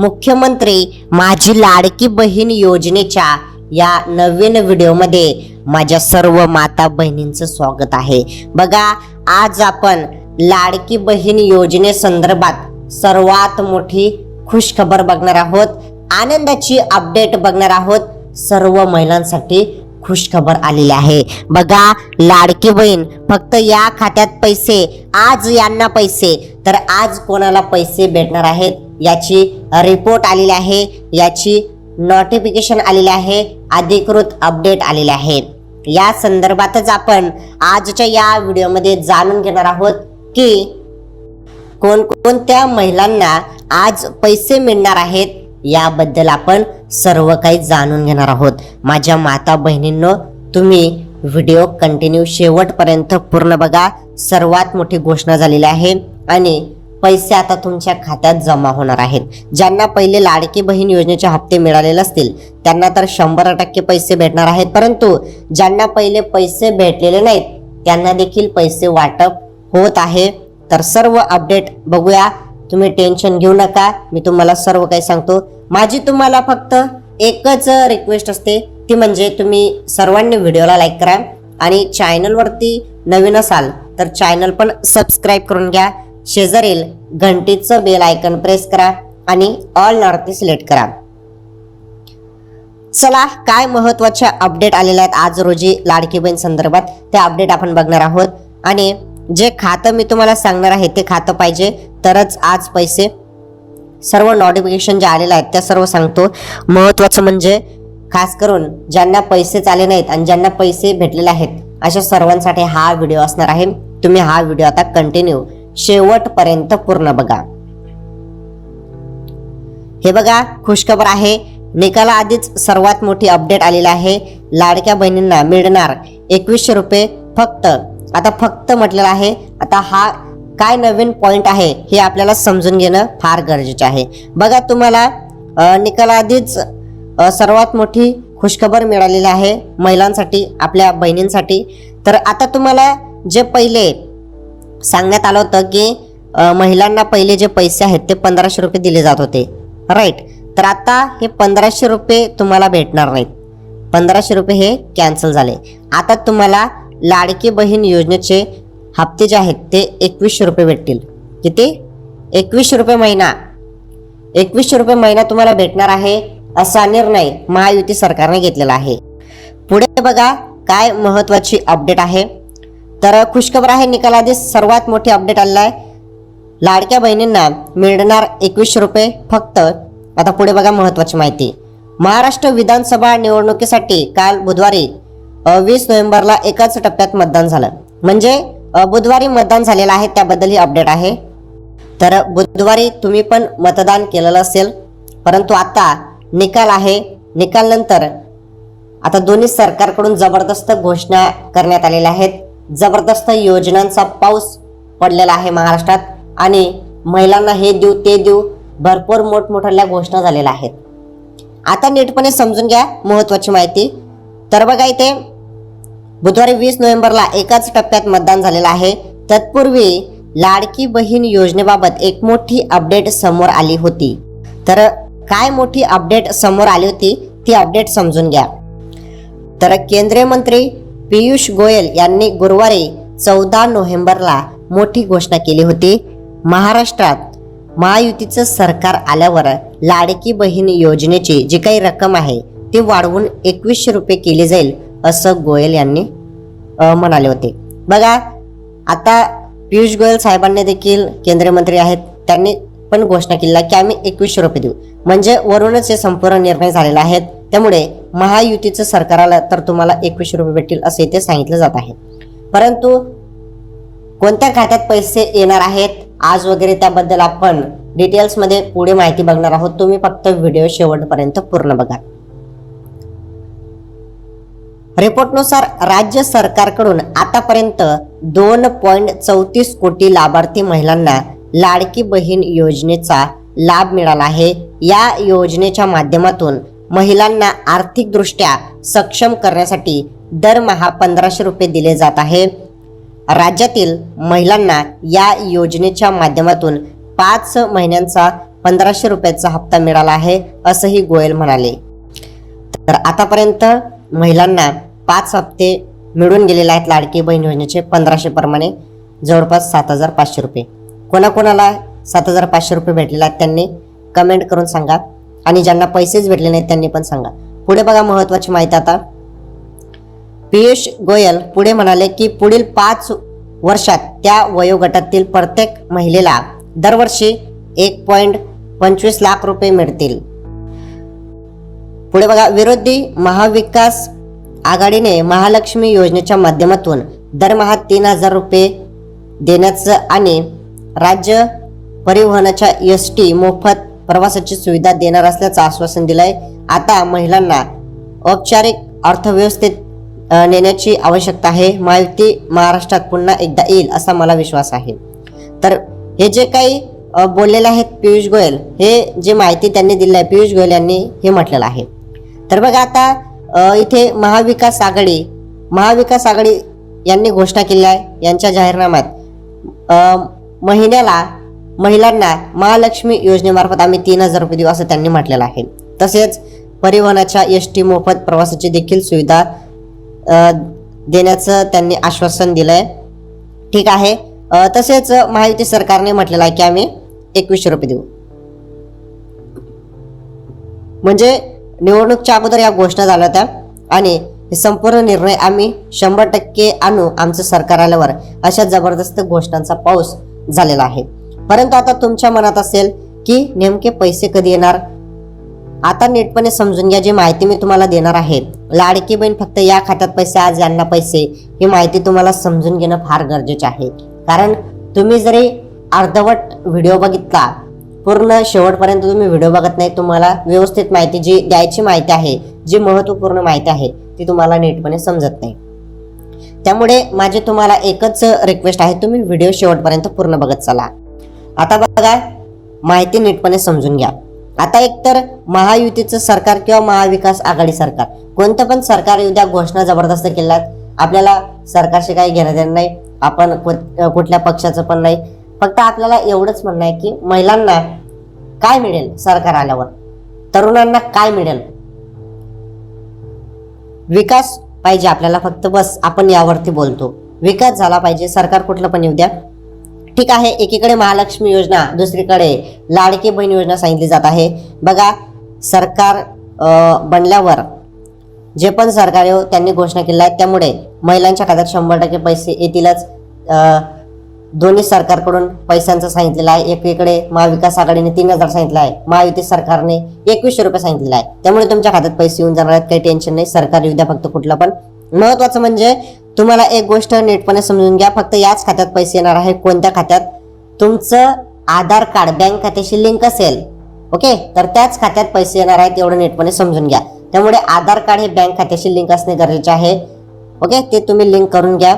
मुख्यमंत्री माझी लाडकी बहीण योजनेच्या या नवीन व्हिडिओमध्ये माझ्या सर्व माता बहिणींचं स्वागत आहे. बघा आज आपण लाडकी बहीण योजनेसंदर्भात सर्वात मोठी खुशखबर बघणार आहोत. आनंदाची अपडेट बघणार आहोत. सर्व महिलांसाठी खुशखबर आलेली आहे. बघा लाडकी बहीण फक्त या खात्यात पैसे आज यांना पैसे तर आज कोणाला पैसे भेटणार आहेत? याची रिपोर्ट आलेली आहे. याची नोटिफिकेशन आलेली आहे. अधिकृत अपडेट आलेले आहे. या संदर्भातच आपण आजच्या या व्हिडिओमध्ये जाणून घेणार आहोत की कोणकोणत्या महिलांना आज पैसे मिळणार आहेत याबद्दल आपण सर्व काही जाणून घेणार आहोत. माझ्या माता बहिणींनो तुम्ही व्हिडिओ कंटिन्यू शेवटपर्यंत पूर्ण बघा. सर्वात मोठी घोषणा झालेली आहे. आणि पैसे आता तुमच्या खात्यात जमा होणार आहेत. ज्यांना पहिले लाडकी बहीण योजनेचे हप्ते मिळालेले असतील त्यांना तर शंभर टक्के पैसे भेटणार आहेत. परंतु ज्यांना पहिले पैसे भेटलेले नाहीत त्यांना देखील पैसे वाटप होत आहे. तर सर्व अपडेट बघूया. तुम्ही टेन्शन घेऊ नका. मी तुम्हाला सर्व काही सांगतो. माझी तुम्हाला फक्त एकच रिक्वेस्ट असते. ती म्हणजे तुम्ही सर्वांनी व्हिडिओला लाईक करा आणि चॅनलवरती नवीन असाल तर चॅनल पण सबस्क्राईब करून घ्या. शेजारील घंटीचं बेल आयकन प्रेस करा आणि ऑल नॉर्थ सिलेक्ट करा. चला काय महत्त्वाच्या अपडेट आलेल्या आहेत आज रोजी लाडकी बहीण संदर्भात ते अपडेट आपण बघणार आहोत. आणि जे खातं मी तुम्हाला सांगणार आहे ते खातं पाहिजे. तरच आज पैसे सर्व नोटिफिकेशन जे आलेलं आहेत त्या सर्व सांगतो. महत्वाचं म्हणजे खास करून ज्यांना पैसे आले नाहीत आणि ज्यांना पैसे भेटलेले आहेत अशा सर्वांसाठी हा व्हिडिओ असणार आहे. तुम्ही हा व्हिडिओ आता कंटिन्यू शेवटपर्यंत पूर्ण बघा. हे बघा खुशखबर आहे. निकाला आधीच सर्वात मोठी अपडेट आलेली आहे. लाडक्या बहिणींना मिळणार एकवीसशे रुपये फक्त. आता फक्त म्हटलेलं आहे. आता हा काय नवीन पॉइंट आहे हे आपल्याला समजून घेणं फार गरजेचं आहे. बघा तुम्हाला अ, निकालाआधीच सर्वात मोठी खुशखबर मिळालेली आहे महिलांसाठी आपल्या बहिणींसाठी. तर आता तुम्हाला जे पहिले सांगण्यात आलं होतं की महिलांना पहिले जे पैसे आहेत ते पंधराशे रुपये दिले जात होते. राईट तर आता हे पंधराशे रुपये तुम्हाला भेटणार नाहीत. पंधराशे रुपये हे कॅन्सल झाले. आता तुम्हाला लाडकी बहीण योजनेचे हप्ते जे आहेत ते एकवीसशे रुपये भेटतील. किती? एकवीसशे रुपये महिना. एकवीसशे रुपये महिना तुम्हाला भेटणार आहे असा निर्णय महायुती सरकारने घेतलेला आहे. पुढे बघा काय महत्वाची अपडेट आहे. तर खुशखबर आहे निकालाआधी सर्वात मोठी अपडेट आलेला आहे. लाडक्या बहिणींना मिळणार एकवीसशे रुपये फक्त. आता पुढे बघा महत्वाची माहिती. महाराष्ट्र विधानसभा निवडणुकीसाठी काल बुधवारी वीस नोव्हेंबरला एकाच टप्प्यात मतदान झालं. म्हणजे बुधवारी मतदान झालेलं आहे त्याबद्दल ही अपडेट आहे. तर बुधवारी तुम्ही पण मतदान केलेलं असेल. परंतु आता निकाल आहे. निकालनंतर आता दोन्ही सरकारकडून जबरदस्त घोषणा करण्यात आलेल्या आहेत. जबरदस्त योजनांचा पाऊस पडलेला आहे महाराष्ट्रात आणि महिलांना हे देऊ ते देऊ भरपूर मोठमोठ्या घोषणा झालेल्या आहेत. आता नीटपणे समजून घ्या महत्वाची माहिती. तर बघा इथे बुधवारी वीस नोव्हेंबरला एकाच टप्प्यात मतदान झालेलं आहे. तत्पूर्वी लाडकी बहीण योजनेबाबत एक मोठी अपडेट समोर आली होती. तर काय मोठी अपडेट समोर आली होती ती अपडेट समजून घ्या. तर केंद्रीय मंत्री पियुष गोयल यांनी गुरुवारी चौदा नोव्हेंबरला मोठी घोषणा केली होती. महाराष्ट्रात महायुतीचं सरकार आल्यावर लाडकी बहीण योजनेची जी काही रक्कम आहे ती वाढवून एकवीसशे रुपये केली जाईल असं गोयल यांनी म्हणाले होते. बघा आता पियुष गोयल साहेबांनी देखील केंद्रीय मंत्री आहेत त्यांनी पण घोषणा केली आहे की आम्ही एकवीसशे रुपये देऊ. म्हणजे वरूनच हे संपूर्ण निर्णय झालेले आहेत त्यामुळे महायुतीचं सरकार आलं तर तुम्हाला एकवीसशे रुपये भेटतील असे ते सांगितलं जात आहे. परंतु कोणत्या खात्यात पैसे येणार आहेत आज वगैरे त्याबद्दल आपण डिटेल्समध्ये पुढे माहिती बघणार आहोत. तुम्ही फक्त व्हिडिओ शेवटपर्यंत पूर्ण बघा. रिपोर्टनुसार राज्य सरकारकडून आतापर्यंत दोन पॉईंट चौतीस कोटी लाभार्थी महिलांना लाडकी बहीण योजनेचा लाभ मिळाला आहे. या योजनेच्या माध्यमातून महिलांना आर्थिकदृष्ट्या सक्षम करण्यासाठी दरमहा पंधराशे रुपये दिले जात आहे. राज्यातील महिलांना या योजनेच्या माध्यमातून पाच महिन्यांचा पंधराशे रुपयाचा हप्ता मिळाला आहे असंही गोयल म्हणाले. तर आतापर्यंत महिलांना पाच हप्ते मिळून गेलेले आहेत लाडकी बहीण योजनेचे पंधराशे प्रमाणे जवळपास सात हजार पाचशे रुपये. कोणाकोणाला सात हजार पाचशे रुपये भेटलेले आहेत त्यांनी कमेंट करून सांगा. आणि ज्यांना पैसेच भेटले नाहीत त्यांनी पण सांगा. पुढे बघा महत्वाची माहिती आता. पियुष गोयल पुढे म्हणाले की पुढील पाच वर्षात त्या वयोगटातील प्रत्येक महिलेला दरवर्षी एक पॉईंट पंचवीस लाख रुपये मिळतील. पुढे बघा विरोधी महाविकास आघाडीने महालक्ष्मी योजनेच्या माध्यमातून दरमहा तीन हजार रुपये देण्याचं आणि राज्य परिवहनाच्या एस टी मोफत प्रवासाची सुविधा देणार असल्याचं आश्वासन दिलंय. आता महिलांना औपचारिक अर्थव्यवस्थेत नेण्याची आवश्यकता आहे. महायुती महाराष्ट्रात पुन्हा एकदा येईल असा मला विश्वास आहे. तर हे जे काही बोललेले आहेत पियुष गोयल हे जे माहिती त्यांनी दिली आहे पियुष गोयल यांनी हे म्हटलेलं आहे. तर बघा आता इथे महाविकास आघाडी महाविकास आघाडी यांनी घोषणा केली आहे. यांच्या जाहीरनाम्यात महिन्याला महिलांना महालक्ष्मी योजनेमार्फत आम्ही तीन हजार रुपये देऊ असं त्यांनी म्हटलेलं आहे. तसेच परिवहनाच्या एस टी मोफत प्रवासाची देखील सुविधा देण्याचं त्यांनी आश्वासन दिलं आहे ठीक आहे. तसेच महायुती सरकारने म्हटलेलं आहे की आम्ही एकवीसशे रुपये देऊ. म्हणजे निवडणूकच्या अगोदर या घोषणा झाल्या होत्या आणि हे संपूर्ण निर्णय आम्ही शंभर टक्के आणू आमचं सरकार आल्यावर अशा जबरदस्त घोषणांचा पाऊस झालेला आहे. परंतु आता तुमच्या मनात असेल की नेमके पैसे कधी येणार? आता नीटपणे समजून घ्या जी माहिती मी तुम्हाला देणार आहे. लाडकी बहीण फक्त या खात्यात पैसे आज यांना पैसे. ही माहिती तुम्हाला समजून घेणं फार गरजेचे आहे. कारण तुम्ही जरी अर्धवट व्हिडिओ बघितला पूर्ण शेवटपर्यंत तुम्ही व्हिडिओ बघत नाही तुम्हाला व्यवस्थित माहिती जी द्यायची माहिती आहे जी महत्त्वपूर्ण माहिती आहे ती तुम्हाला नीटपणे समजत नाही. त्यामुळे माझे तुम्हाला एकच रिक्वेस्ट आहे तुम्ही व्हिडिओ शेवटपर्यंत पूर्ण बघत चला. आता बघा माहिती नीटपणे समजून घ्या. आता एकतर महायुतीचं सरकार किंवा महाविकास आघाडी सरकार कोणतं पण सरकार येऊ द्या घोषणा जबरदस्त केल्यात. आपल्याला सरकारशी काही घेणं देणं नाही आपण कुठल्या पक्षाचं पण नाही. फक्त आपल्याला एवढंच म्हणणं आहे की महिलांना काय मिळेल सरकार आल्यावर? तरुणांना काय मिळेल? विकास पाहिजे आपल्याला फक्त बस आपण यावरती बोलतो. विकास झाला पाहिजे सरकार कुठलं पण येऊ द्या. ठीक आहे एकीकडे महालक्ष्मी योजना दुसरीकडे लाडकी बहीण योजना सांगितली जात आहे. बघा सरकार बनल्यावर जे पण सरकार हो त्यांनी घोषणा केल्या आहेत. त्यामुळे महिलांच्या खात्यात शंभर टक्के पैसे येतीलच. दोन्ही सरकारकडून पैशांचं सांगितलेलं आहे. एकीकडे महाविकास आघाडीने तीन हजार सांगितलं आहे. महायुती सरकारने एकवीसशे रुपये सांगितलेलं आहे. त्यामुळे तुमच्या खात्यात पैसे येऊन जाणार आहेत. काही टेन्शन नाही. सरकार येऊ द्या फक्त कुठलं पण. महत्वाचं म्हणजे तुम्हाला एक गोष्ट नीटपणे समजून घ्या. फक्त याच खात्यात पैसे येणार आहे कोणत्या खात्यात? तुमचं आधार कार्ड बँक खात्याशी लिंक असेल. ओके? तर त्याच खात्यात पैसे येणार आहेत एवढं नीटपणे समजून घ्या. त्यामुळे आधार कार्ड हे बँक खात्याशी लिंक असणे गरजेचे आहे. ओके? ते तुम्ही लिंक करून घ्या.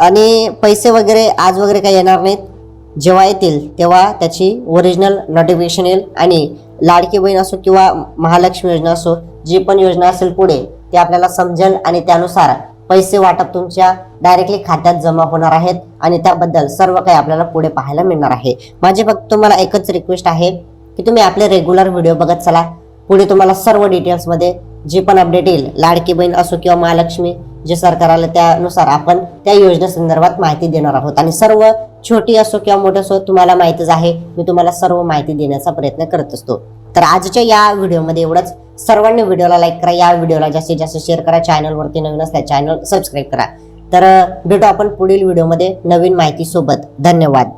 आणि पैसे वगैरे आज वगैरे काही येणार नाहीत. जेव्हा येतील तेव्हा त्याची ओरिजिनल नोटिफिकेशन येईल. आणि लाडकी बहीण असो किंवा महालक्ष्मी योजना असो जी पण योजना असेल पुढे ते आपल्याला समजेल आणि त्यानुसार पैसे वाटप तुमच्या डायरेक्टली खात्यात जमा होणार आहेत आणि त्याबद्दल सर्व काही आपल्याला पुढे पाहायला मिळणार आहे. माझी फक्त तुम्हाला एकच रिक्वेस्ट आहे की तुम्ही आपले रेग्युलर व्हिडिओ बघत चला. पुढे तुम्हाला सर्व डिटेल्समध्ये जे पण अपडेट येईल लाडकी बहीण असो किंवा महालक्ष्मी जे सरकार आलं त्यानुसार आपण त्या योजनेसंदर्भात माहिती देणार आहोत. आणि सर्व छोटी असो किंवा मोठी असो तुम्हाला माहितीच आहे. मी तुम्हाला सर्व माहिती देण्याचा प्रयत्न करत असतो. तर आजच्या या व्हिडिओमध्ये एवढंच. सर्वांनी व्हिडिओला लाईक करा या व्हिडिओला जास्तीत जास्त शेअर करा. चॅनलवरती नवीन असल्या चॅनल सबस्क्राईब करा. तर भेटू आपण पुढील व्हिडिओमध्ये नवीन माहितीसोबत. धन्यवाद.